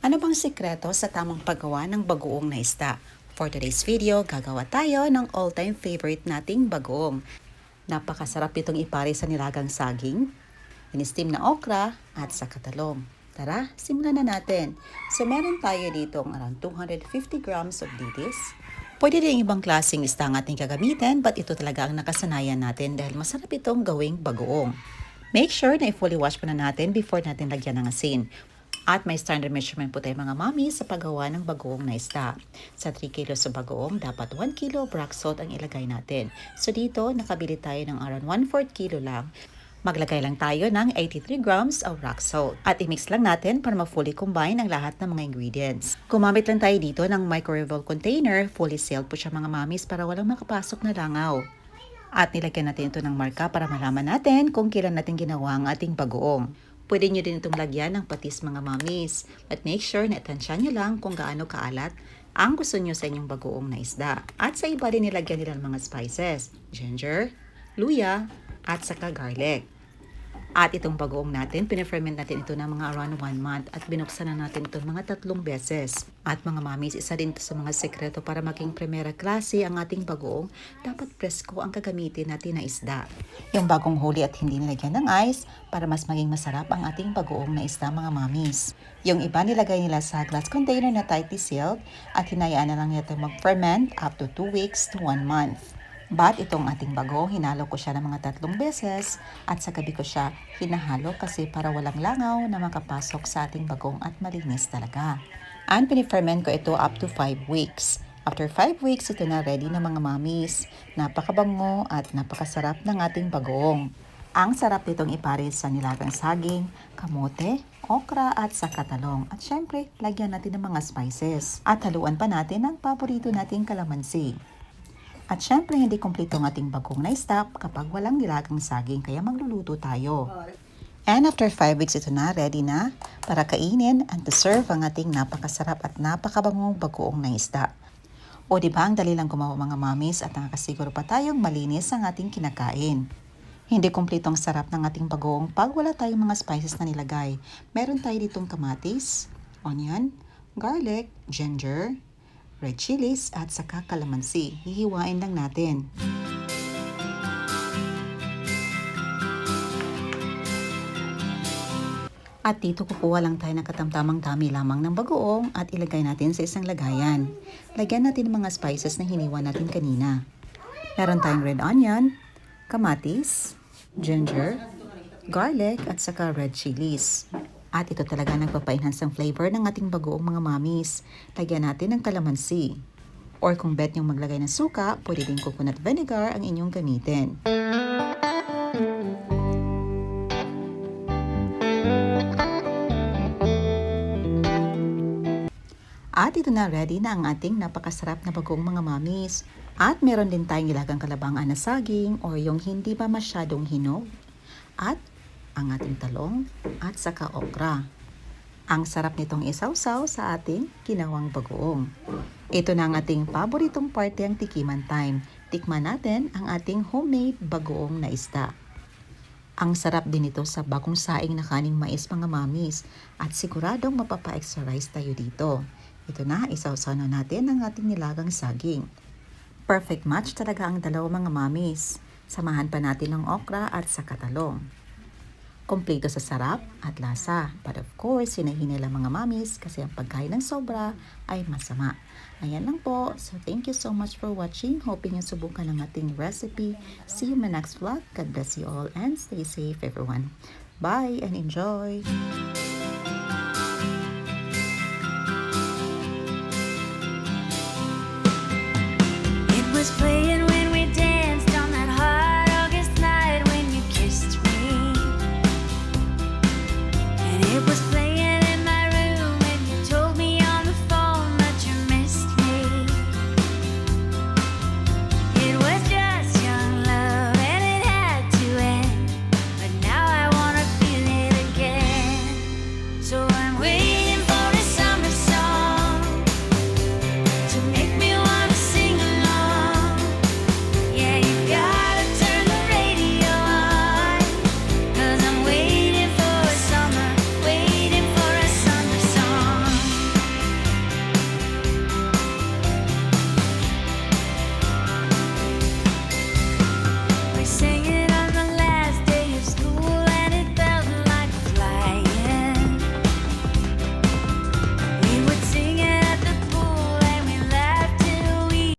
Ano bang sikreto sa tamang paggawa ng bagoong na isda? For today's video, gagawa tayo ng all-time favorite nating bagoong. Napakasarap itong ipare sa nilagang saging, in-steam na okra, at sa katalong. Tara, simulan na natin. So meron tayo dito around 250 grams of ditis. Pwede rin ibang klaseng isda ang ating gagamitin, but ito talaga ang nakasanayan natin dahil masarap itong gawing bagoong. Make sure na i-fully wash muna natin before natin lagyan ng asin. At may standard measurement po tayo mga mami sa paggawa ng bagoong na isda. Sa 3 kilos sa bagoong, dapat 1 kilo black salt ang ilagay natin. So dito, nakabili tayo ng around 1/4 kilo lang. Maglagay lang tayo ng 83 grams of rock salt. At i-mix lang natin para ma-fully combine ang lahat ng mga ingredients. Gumamit lang tayo dito ng microwave container. Fully sealed po siya mga mamis para walang makapasok na langaw. At nilagyan natin ito ng marka para malaman natin kung kailan natin ginawa ang ating bagoong. Pwede nyo din itong lagyan ng patis mga mamis. But make sure na itansya nyo lang kung gaano kaalat ang gusto nyo sa inyong bagoong na isda. At sa iba din nilagyan nila ng mga spices. Ginger, luya, at saka garlic. At itong bagoong natin, pinaferment natin ito ng mga around 1 month at binuksan na natin ito mga tatlong beses. At mga mamis, isa din ito sa mga sekreto para maging primera klase ang ating bagoong, dapat presko ang gagamitin natin na isda. Yung bagong huli at hindi nilagyan ng ice para mas maging masarap ang ating bagoong na isda mga mamis. Yung iba nilagay nila sa glass container na tightly sealed at hinayaan na lang nito mag-ferment up to 2 weeks to 1 month. But itong ating bago, hinalo ko siya ng mga tatlong beses at sa gabi ko siya hinahalo kasi para walang langaw na makapasok sa ating bagong at malinis talaga. And piniferment ko ito up to 5 weeks. After 5 weeks, ito na ready na mga mamis. Napakabango at napakasarap ng ating bagoong. Ang sarap nitong ipares sa nilagang saging, kamote, okra at sa katalong. At syempre, lagyan natin ng mga spices. At haluan pa natin ang paborito nating kalamansi. At syempre, hindi kumpleto ang ating bagong na stop kapag walang nilagang saging, kaya magluluto tayo. And after 5 weeks, ito na, ready na para kainin and to serve ang ating napakasarap at napakabangong bagoong na isda. O di ba ang dali lang gumawa mga mamis at nakakasiguro pa tayong malinis ang ating kinakain. Hindi kumpleto ang sarap ng ating bagoong pag wala tayong mga spices na nilagay. Meron tayo ditong kamatis, onion, garlic, ginger, red chilies at saka kalamansi. Hihiwain lang natin. At dito kukuha lang tayo ng katamtamang dami lamang ng bagoong at ilagay natin sa isang lagayan. Lagyan natin ng mga spices na hiniwa natin kanina. Meron tayong red onion, kamatis, ginger, garlic at saka red chilies. At ito talaga nagpapa-enhance flavor ng ating bagoong mga mamis. Lagyan natin ng kalamansi. Or kung bet niyong maglagay ng suka, pwede din coconut vinegar ang inyong gamitin. At ito na ready na ang ating napakasarap na bagong mga mamis. At meron din tayong ilagang kalabangan na saging or yung hindi pa masyadong hinog. At ang ating talong at saka okra. Ang sarap nitong isawsaw sa ating ginawang bagoong. Ito na ang ating paboritong parte ang tikiman time. Tikman natin ang ating homemade bagoong na isda. Ang sarap din ito sa bagong saing na kaning mais mga mamis at siguradong mapapa-exercise tayo dito. Ito na, isawsaw na natin ang ating nilagang saging. Perfect match talaga ang dalawang mga mamis. Samahan pa natin ng okra at sa katalong kompleto sa sarap at lasa. But of course, sinahin nila mga mamis kasi ang pagkain ng sobra ay masama. Ayan lang po. So thank you so much for watching. Hoping yung subukan ang ating recipe. See you in my next vlog. God bless you all and stay safe everyone. Bye and enjoy! It was played